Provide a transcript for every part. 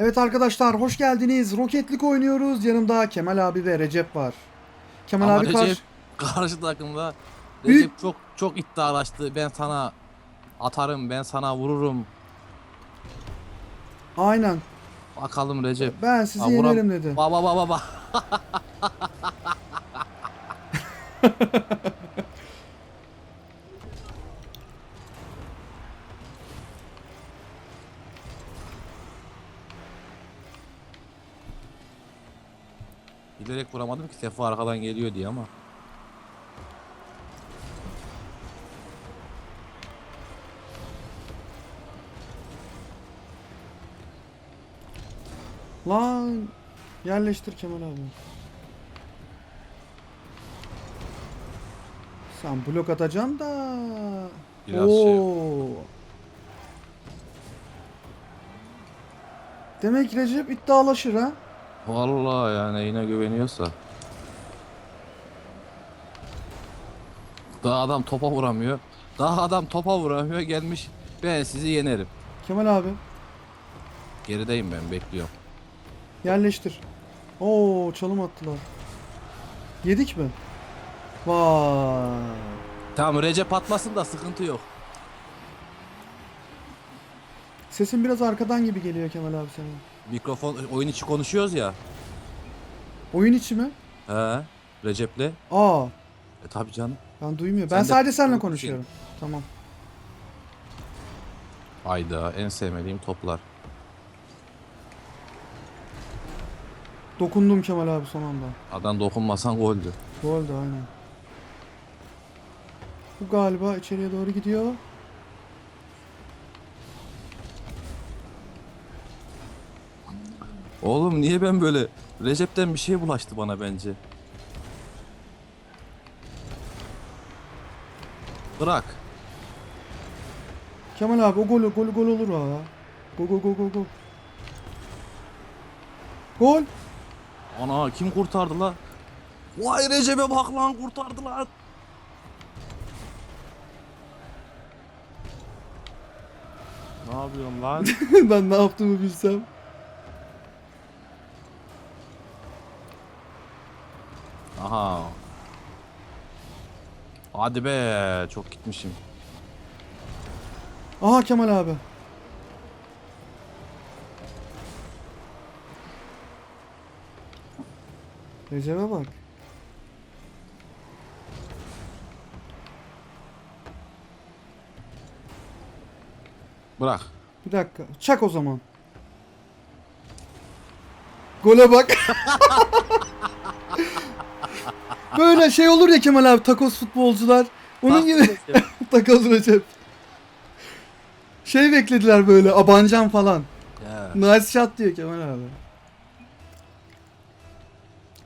Evet arkadaşlar hoş geldiniz. Roketlik oynuyoruz. Yanımda Kemal abi ve Recep var. Kemal Ama abi Recep karşı... karşı takımda Büyük- Recep çok çok iddialaştı. Ben sana atarım, ben sana vururum. Aynen. Bakalım Recep. Ben sizi Ha, yenerim dedi. Baba baba baba. Bilerek vuramadım ki Sefa arkadan geliyor diye ama. Lan yerleştir Kemal abi. Sen blok atacaksın da. Biraz şey- Oo. Demek Recep iddialaşır ha. Vallahi yani yine güveniyorsa. Daha adam topa vuramıyor. Daha adam topa vuramıyor gelmiş. Ben sizi yenerim. Kemal abi Gerideyim ben bekliyorum. yerleştir. Oo çalım attılar. Yedik mi? Vay. Tamam Recep atmasın da sıkıntı yok. Sesin biraz arkadan gibi geliyor Kemal abi senin. Mikrofon oyun içi konuşuyoruz ya. Oyun içi mi? He. Recep'le. Aa E tabi canım. ben duymuyorum. Sen Ben de- sadece seninle Sen- konuşuyorum. Tamam. Ayda en sevmediğim toplar. Dokundum Kemal abi son anda. Adam dokunmasan goldü. Goldü aynen. Bu galiba içeriye doğru gidiyor. Oğlum niye ben böyle Recep'ten bir şey bulaştı bana bence. Bırak. Kemal abi o gol gol gol olur ha. Gol gol gol gol gol. Gol. Ana kim kurtardı la? Vay Recep'e bak lan kurtardı lan. Ne yapıyorsun lan? ben ne yaptığımı bilsem. Aha. Hadi be çok gitmişim. Aha Kemal abi. Recep'e bak. Bırak. Bir dakika. Çak o zaman. Gole bak. Böyle şey olur ya Kemal abi takos futbolcular. Onun gibi takos Recep. Şey beklediler böyle abancan falan. Ya. Nice shot diyor Kemal abi.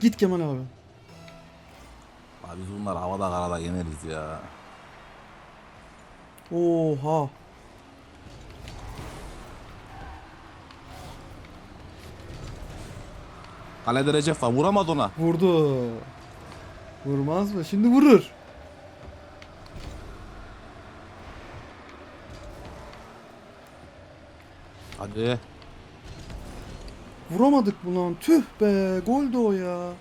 Git Kemal abi. Abi biz bunlar havada karada yeneriz ya. Oha. Kalede Recep var vuramadı ona. Vurdu. Vurmaz mı? Şimdi vurur. Hadi. Vuramadık bu lan. Tüh be. Gol de o ya.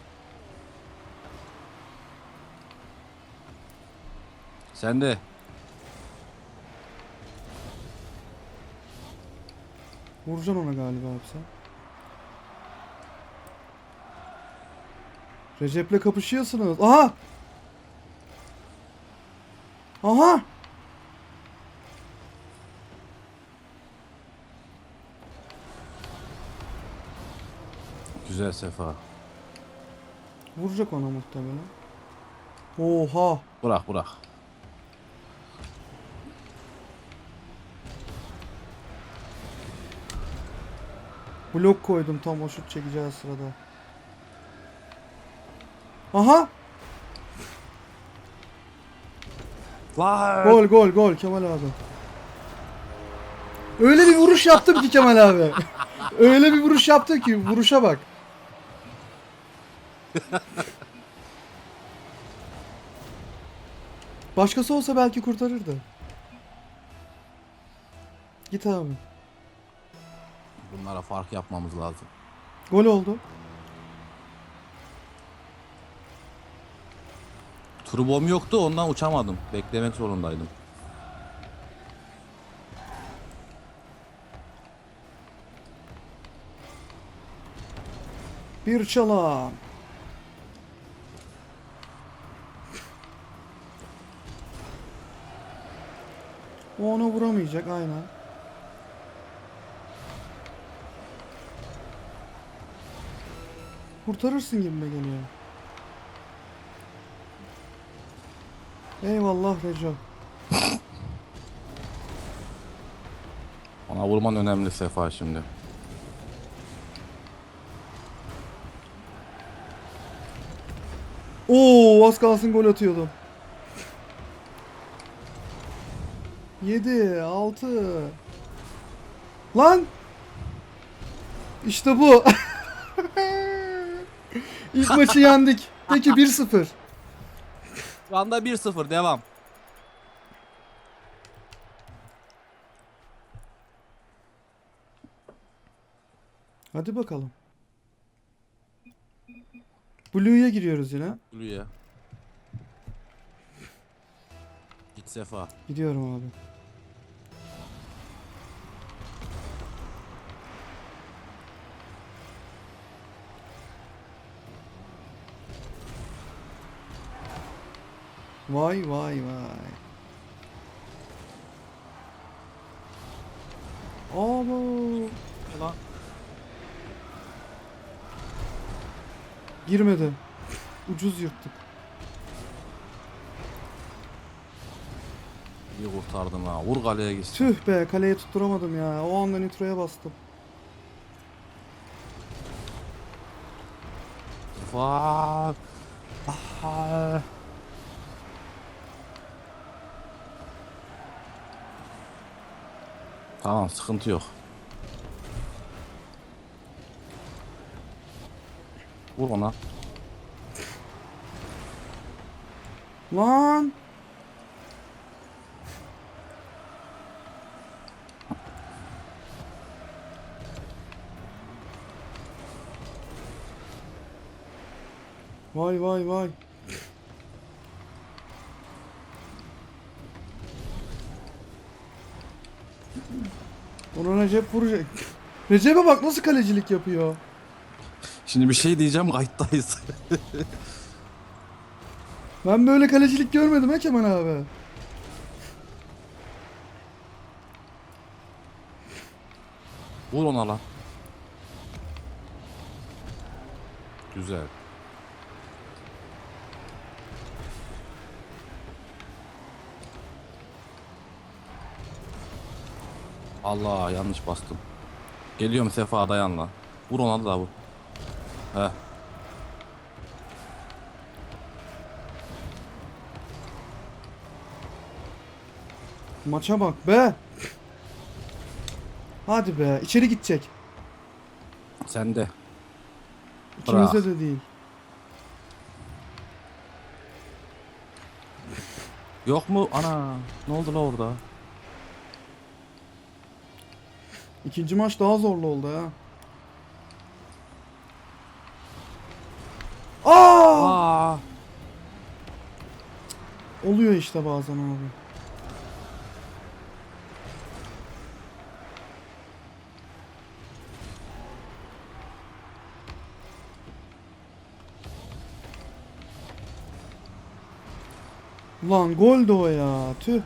Sen de. Vuracaksın ona galiba abi sen. Recep'le kapışıyorsunuz. Aha! Aha! Güzel sefa. Vuracak ona muhtemelen. Oha! Bırak bırak. Blok koydum tam o şut çekeceği sırada. Aha! Lan. Gol gol gol Kemal abi. Öyle bir vuruş yaptım ki Kemal abi. Öyle bir vuruş yaptım ki vuruşa bak. Başkası olsa belki kurtarırdı. Git abi. Bunlara fark yapmamız lazım. Gol oldu. Turbom yoktu ondan uçamadım. Beklemek zorundaydım. Bir çalam. O ona vuramayacak aynen. Kurtarırsın gibi geliyor. Eyvallah Reco. Ona vurman önemli Sefa şimdi. Oo az kalsın gol atıyordum. 7 6 Lan İşte bu. İlk maçı yendik. Peki 1-0. Şu anda 1-0 devam. Hadi bakalım. Blue'ya giriyoruz yine. Blue'ya. Git Sefa. Gidiyorum abi. Vay vay vay. Abo. Lan. Girmedi. Ucuz yırttık. İyi kurtardın ha. Vur kaleye gitsin. Tüh be kaleye tutturamadım ya. O anda nitroya bastım. Sefa. Ah. Tamam sıkıntı yok. Vur ona. Lan. Vay vay vay. Ona Recep vuracak. Recep'e bak nasıl kalecilik yapıyor. Şimdi bir şey diyeceğim kayıttayız. Ben böyle kalecilik görmedim ha Kemal abi. Vur ona lan. Güzel. Allah yanlış bastım. Geliyorum Sefa dayan lan. Vur ona da vur. Heh. Maça bak be. Hadi be içeri gidecek. Sen de. İkimize de değil. Yok mu? Ana. Ne oldu la orada? İkinci maç daha zorlu oldu ya. Aa! Aa. Oluyor işte bazen abi. Lan gol de o ya. Tüh.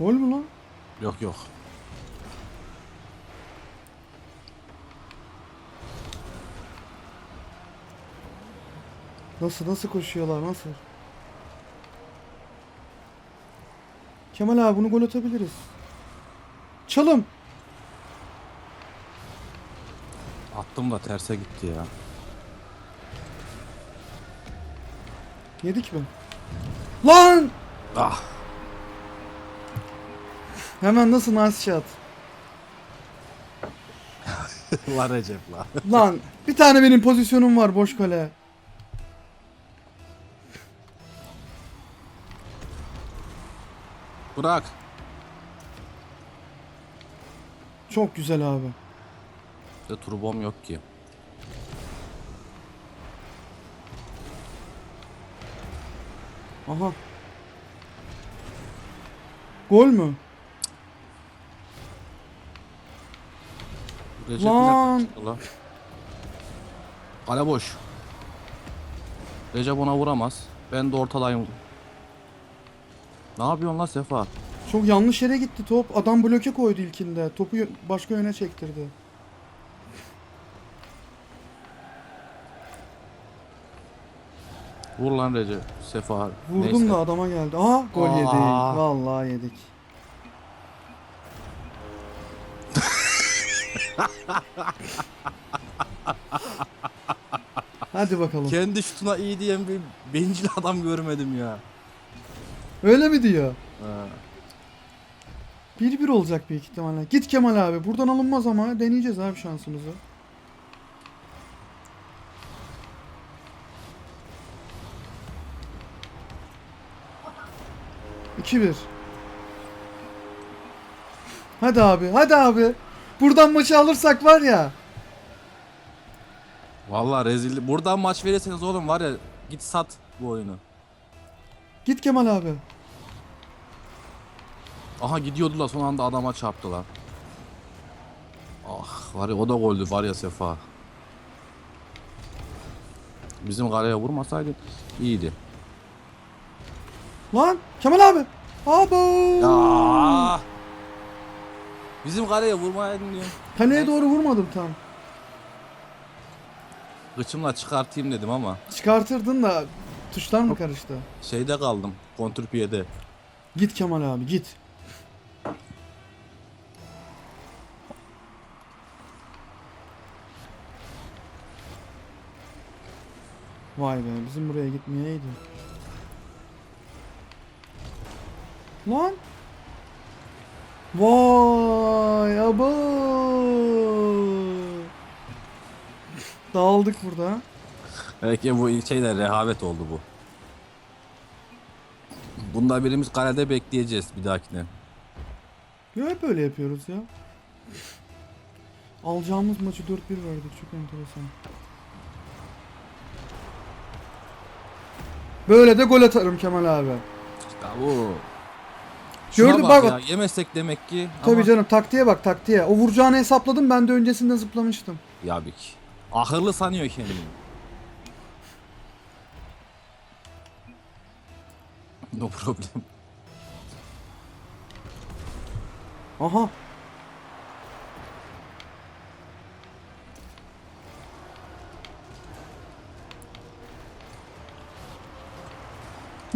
Gol mü lan? Yok yok. Nasıl nasıl koşuyorlar nasıl? Kemal abi bunu gol atabiliriz. Çalım. Attım da terse gitti ya. Yedik mi? Lan! Ah. Hemen nasıl nice shot. la Recep la. Lan bir tane benim pozisyonum var boş kale. Bırak. Çok güzel abi. Bir De turbom yok ki. Aha. Gol mü? Recep Lan. Kale boş. Recep ona vuramaz. Ben de ortadayım. Ne yapıyorsun lan Sefa? Çok yanlış yere gitti top. Adam bloke koydu ilkinde. Topu başka yöne çektirdi. Vur lan Recep. Sefa. Vurdum Neyse. da adama geldi. Aha gol Aa. yedik. Vallahi yedik. Hadi bakalım. Kendi şutuna iyi diyen bir bencil adam görmedim ya. Öyle mi diyor? Ha. 1-1 olacak büyük ihtimalle. Git Kemal abi. Buradan alınmaz ama deneyeceğiz abi şansımızı. İki bir. Hadi abi, hadi abi. Buradan maçı alırsak var ya. Vallahi rezil. Buradan maç verirseniz oğlum var ya git sat bu oyunu. Git Kemal abi. Aha gidiyordular son anda adama çarptılar. Ah var ya o da goldü var ya Sefa. Bizim kaleye vurmasaydın iyiydi. Lan Kemal abi. Abo. Ya. Bizim kaleye vurmayaydın diyorum. Kaleye doğru vurmadım tam. Kıçımla çıkartayım dedim ama Çıkartırdın da tuşlar mı karıştı? şeyde kaldım. Kontrpiyede. Git Kemal abi git. Vay be bizim buraya gitmeyeydi. Lan. Vay abo. Dağıldık burada. Belki bu şeyde rehavet oldu bu. Bunda birimiz kalede bekleyeceğiz bir dahakine. Ya hep öyle yapıyoruz ya. Alacağımız maçı 4-1 verdik çok enteresan. Böyle de gol atarım Kemal abi. Bu. Şuna bak- bak ya yemezsek demek ki. Tabii ama- canım taktiğe bak taktiğe. O vuracağını hesapladım ben de öncesinde zıplamıştım. Ya bir. Ahırlı sanıyor kendini. No problem. Aha.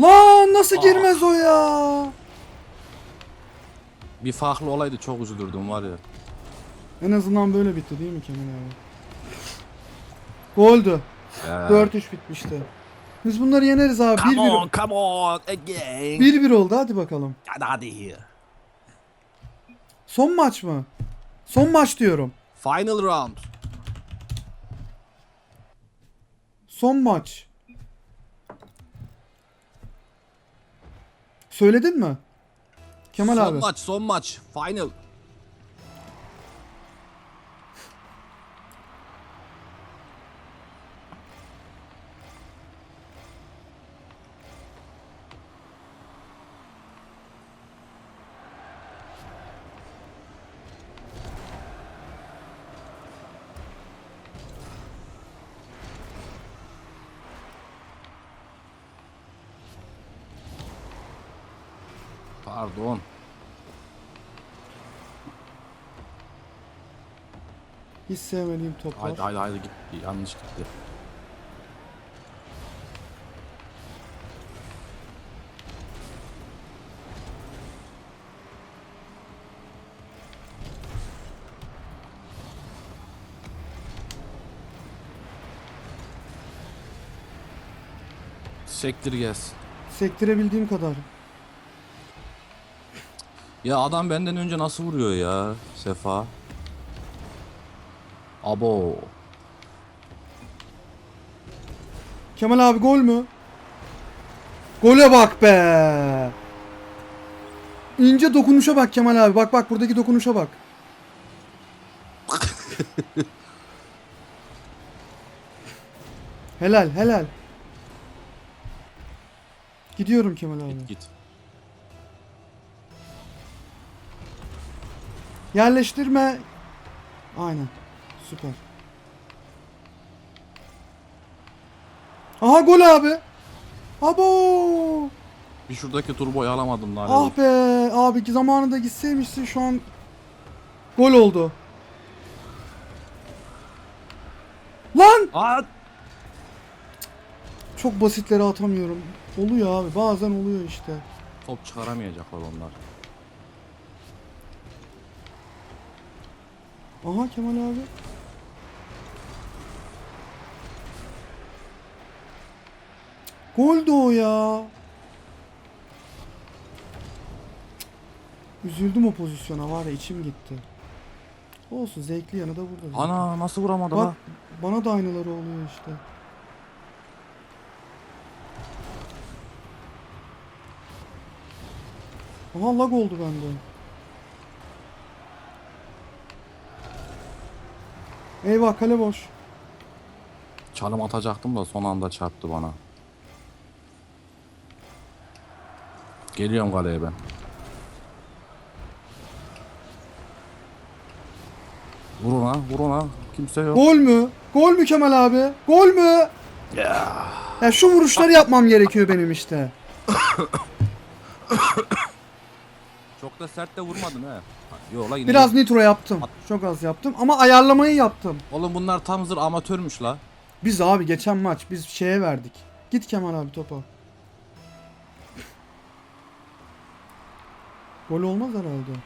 Lan nasıl Ah. girmez o ya? Bir farklı olaydı çok üzülürdüm var ya. En azından böyle bitti değil mi Kemal abi? Goldü. Ya. 4-3 bitmişti. Biz bunları yeneriz abi. 1-1 Come on, come on again. 1-1 oldu hadi bakalım. Hadi hadi. Son maç mı? Son maç diyorum. Final round. Son maç. Söyledin mi? Kemal son abi. maç, son maç. Final. Pardon. Hiç sevmediğim toplar. Haydi haydi haydi gitti. Yanlış gitti. Sektir gelsin. Sektirebildiğim kadar. Ya adam benden önce nasıl vuruyor ya Sefa? Abo. Kemal abi gol mü? Gole bak be. ince dokunuşa bak Kemal abi. Bak bak buradaki dokunuşa bak. helal helal. Gidiyorum Kemal abi. Git git. Yerleştirme. Aynen. Süper. Aha gol abi. Abo. Bir şuradaki turboyu alamadım lan. Ah be abi ki zamanında gitseymişsin şu an gol oldu. Lan Aa! çok basitleri atamıyorum. Oluyor abi bazen oluyor işte. Top çıkaramayacaklar onlar. Aha Kemal abi. Gol de o ya. Üzüldüm o pozisyona var ya içim gitti. Olsun zevkli yanı da burada. Ana nasıl vuramadı Bak la? bana da aynıları oluyor işte. Aha lag oldu bende. Eyvah kale boş. Çalım atacaktım da son anda çarptı bana. Geliyorum kaleye ben. Vur ona, vur ona. Kimse yok. Gol mü? Gol mü Kemal abi? Gol mü? Ya. Ya şu vuruşları yapmam gerekiyor benim işte. Çok da sert de vurmadın he. Yok la yine. Biraz nitro yaptım. Çok az yaptım ama ayarlamayı yaptım. Oğlum bunlar tam zır amatörmüş la. Biz abi geçen maç biz şeye verdik. Git Kemal abi topa. Gol olmaz herhalde.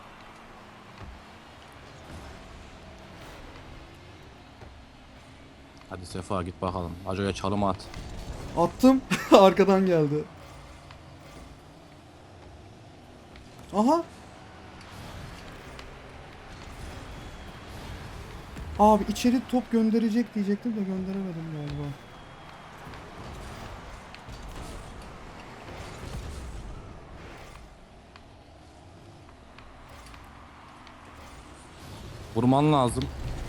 Hadi Sefa git bakalım. Acıya çalım at. Attım. Arkadan geldi. Aha. Abi içeri top gönderecek diyecektim de gönderemedim galiba. Vurman lazım.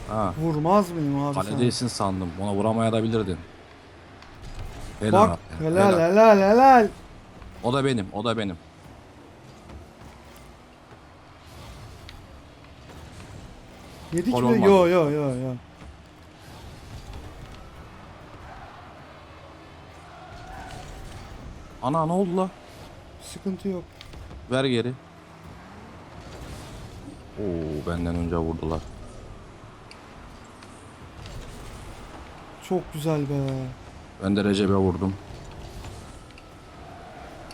Ha. Vurmaz mıyım abi Kale sen? değilsin sandım. Ona vuramaya da bilirdin. Helal. Bak helal helal helal. O da benim, o da benim. Yedik Gol mi? olmaz. Yo yo yo yo. Ana ne oldu la? Sıkıntı yok. Ver geri. Oo benden önce vurdular. Çok güzel be. Ben de Recep'e vurdum.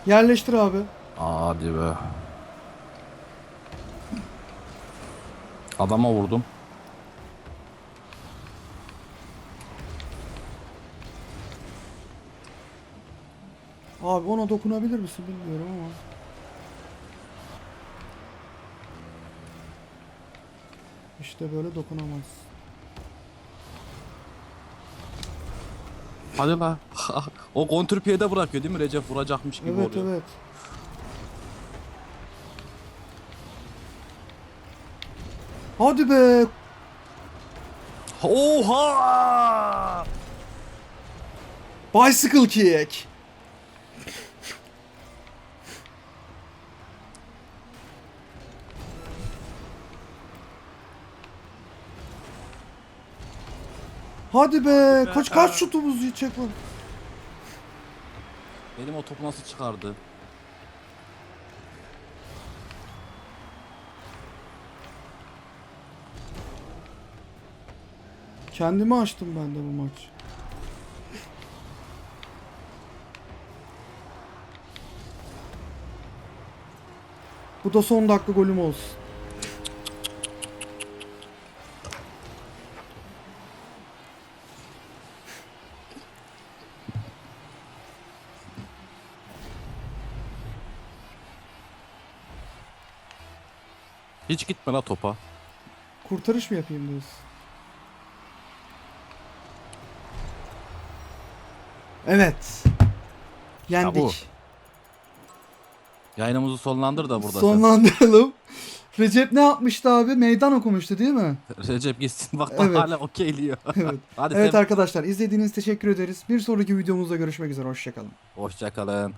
Yerleştir abi. Hadi be. Adama vurdum. Abi ona dokunabilir misin bilmiyorum ama. İşte böyle dokunamaz. Hadi la. o kontrpiyede bırakıyor değil mi Recep vuracakmış gibi Evet oluyor. evet. Hadi be. Oha! Bicycle kick. Hadi be. Kaç kaç şutumuz yiyecek lan. Benim o topu nasıl çıkardı? Kendimi açtım ben de bu maç. Bu da son dakika golüm olsun. Hiç gitme la topa. Kurtarış mı yapayım diyorsun? Evet. Yendik. bu. Yayınımızı sonlandır da burada. Sonlandıralım. Recep ne yapmıştı abi? Meydan okumuştu değil mi? Recep gitsin bak Evet. hala okeyliyor. Evet. Hadi Evet sen arkadaşlar izlediğiniz teşekkür ederiz. Bir sonraki videomuzda görüşmek üzere. Hoşçakalın. hoşça kalın.